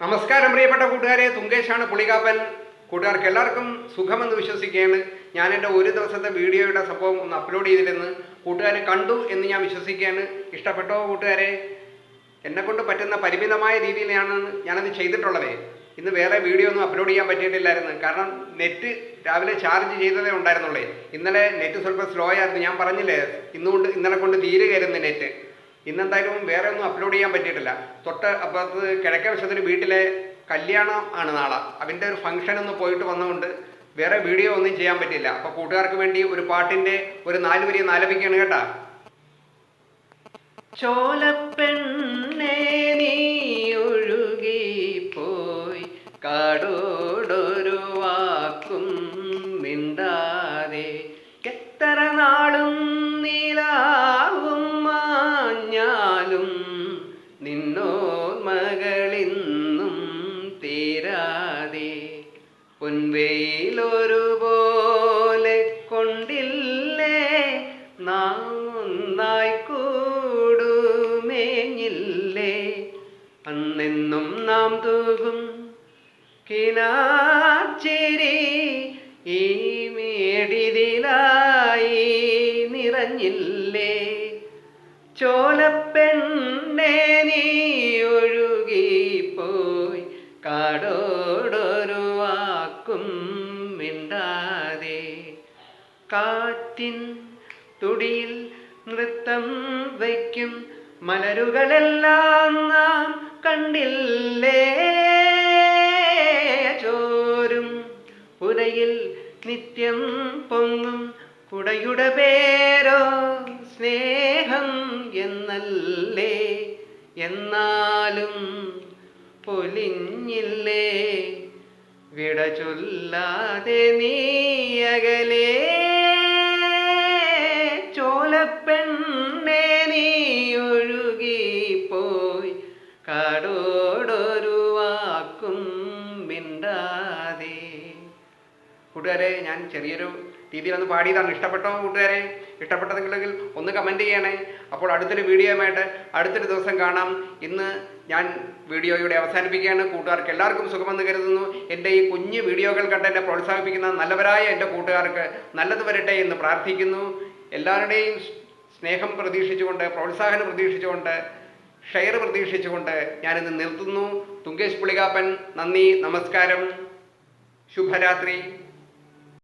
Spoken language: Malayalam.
നമസ്കാരം പ്രിയപ്പെട്ട കൂട്ടുകാരെ. തുങ്കേഷാണ് പുളികാപ്പൻ കൂട്ടുകാർക്ക് എല്ലാവർക്കും സുഖമെന്ന് വിശ്വസിക്കുകയാണ്. ഞാൻ എന്റെ ഒരു ദിവസത്തെ വീഡിയോയുടെ സംഭവം ഒന്ന് അപ്ലോഡ് ചെയ്തിരുന്ന് കൂട്ടുകാരെ കണ്ടു എന്ന് ഞാൻ വിശ്വസിക്കുകയാണ്. ഇഷ്ടപ്പെട്ടോ കൂട്ടുകാരെ? എന്നെക്കൊണ്ട് പറ്റുന്ന പരിമിതമായ രീതിയിലാണ് ഞാനത് ചെയ്തിട്ടുള്ളത്. ഇന്ന് വേറെ വീഡിയോ ഒന്നും അപ്ലോഡ് ചെയ്യാൻ പറ്റിയിട്ടില്ലായിരുന്നു. കാരണം നെറ്റ് രാവിലെ ചാർജ് ചെയ്തതേ ഉണ്ടായിരുന്നുള്ളേ. ഇന്നലെ നെറ്റ് സ്വല്പം സ്ലോ ആയിരുന്നു. ഞാൻ പറഞ്ഞില്ലേ ഇന്നുകൊണ്ട് ഇന്നലെ കൊണ്ട് തീരുകയായിരുന്നു നെറ്റ് ഇന്നെന്തായാലും വേറെ ഒന്നും അപ്ലോഡ് ചെയ്യാൻ പറ്റിയിട്ടില്ല. തൊട്ട് അപ്പുറത്ത് കിഴക്കേ വശത്തൊരു വീട്ടിലെ കല്യാണം ആണ് നാളെ. അതിന്റെ ഒരു ഫംഗ്ഷൻ ഒന്ന് പോയിട്ട് വന്നതുകൊണ്ട് വേറെ വീഡിയോ ഒന്നും ചെയ്യാൻ പറ്റില്ല അപ്പോൾ കൂട്ടുകാർക്ക് വേണ്ടി ഒരു പാട്ടിന്റെ ഒരു നാല് വരി നാലപിക്കാണ് കേട്ടാ. ചോലപ്പെണ്ണേ നീ ഒഴുകിപ്പോയി കാടോടൊരു പൊൻവെയിലൊരുപോലെ കൊണ്ടില്ലേ നാം ഒന്നായി കൂടുമേഞ്ഞില്ലേ. അന്നെന്നും നാം തൂകും കിനാച്ചിരി ഈ മേടിതിലായി നിറഞ്ഞില്ലേ. ചോലപ്പെണ്ണേ നീ ഒഴുകിപ്പോയി കാടോടൊരു കാറ്റിൻ തുടിയിൽ നൃത്തം വയ്ക്കും. മലരുകളെല്ലാം നാം കണ്ടില്ലേ? ചോരും പുരയിൽ നിത്യം പൊങ്ങും കുടയുടെ പേരോ സ്നേഹം എന്നല്ലേ? എന്നാലും പൊലിഞ്ഞില്ലേ? വിട ചൊല്ലാതെ നീ അകലേ കാടോടൊരു വാക്കും മിണ്ടാതെ. കൂട്ടുകാരെ ഞാൻ ചെറിയൊരു രീതിയിൽ രീതിയിലൊന്ന് പാടിയതാണ്. ഇഷ്ടപ്പെട്ടോ കൂട്ടുകാരെ? ഇഷ്ടപ്പെട്ടതെങ്കിലെങ്കിൽ ഒന്ന് കമന്റ് ചെയ്യണേ. അപ്പോൾ അടുത്തൊരു വീഡിയോയുമായിട്ട് അടുത്തൊരു ദിവസം കാണാം. ഇന്ന് ഞാൻ വീഡിയോ വീഡിയോയുടെ അവസാനിപ്പിക്കുകയാണ്. കൂട്ടുകാർക്ക് എല്ലാവർക്കും സുഖമെന്ന് കരുതുന്നു. എന്റെ ഈ കുഞ്ഞു വീഡിയോകൾ കണ്ട് എന്നെ പ്രോത്സാഹിപ്പിക്കുന്ന നല്ലവരായ എന്റെ കൂട്ടുകാർക്ക് നല്ലത് വരട്ടെ എന്ന് പ്രാർത്ഥിക്കുന്നു. എല്ലാവരുടെയും സ്നേഹം പ്രതീക്ഷിച്ചുകൊണ്ട് പ്രോത്സാഹനം പ്രതീക്ഷിച്ചുകൊണ്ട് ഷെയർ പ്രതീക്ഷിച്ചുകൊണ്ട് ഞാനിന്ന് നിർത്തുന്നു. തുങ്കേഷ് പുളികാപ്പൻ നന്ദി നമസ്കാരം. ശുഭരാത്രി.